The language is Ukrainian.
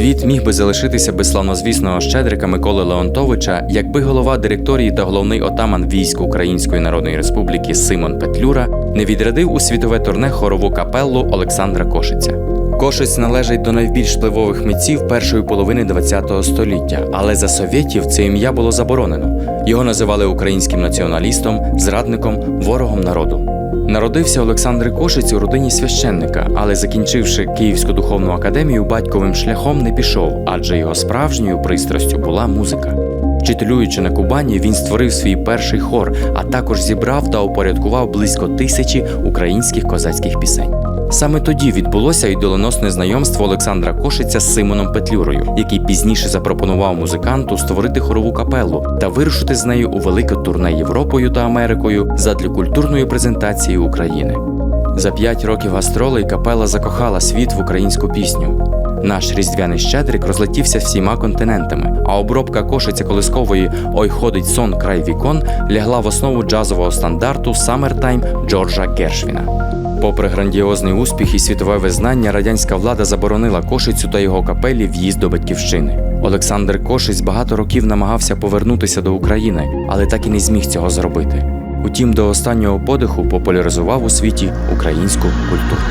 Світ міг би залишитися без славнозвісного щедрика Миколи Леонтовича, якби голова директорії та головний отаман військ Української Народної Республіки Симон Петлюра не відрядив у світове турне хорову капеллу Олександра Кошиця. Кошиць належить до найбільш впливових митців першої половини ХХ століття, але за совєтів це ім'я було заборонено. Його називали українським націоналістом, зрадником, ворогом народу. Народився Олександр Кошиць у родині священника, але закінчивши Київську духовну академію, батьковим шляхом не пішов, адже його справжньою пристрастю була музика. Вчителюючи на Кубані, він створив свій перший хор, а також зібрав та упорядкував близько тисячі українських козацьких пісень. Саме тоді відбулося й доленосне знайомство Олександра Кошиця з Симоном Петлюрою, який пізніше запропонував музиканту створити хорову капелу та вирушити з нею у велике турне Європою та Америкою задля культурної презентації України. За п'ять років гастролей капела закохала світ в українську пісню. Наш різдвяний щедрик розлетівся всіма континентами, а обробка кошиця колискової Ой ходить сон край вікон лягла в основу джазового стандарту Summertime Джорджа Гершвіна. Попри грандіозний успіх і світове визнання, радянська влада заборонила Кошицю та його капелі в'їзд до батьківщини. Олександр Кошиць багато років намагався повернутися до України, але так і не зміг цього зробити. Утім, до останнього подиху популяризував у світі українську культуру.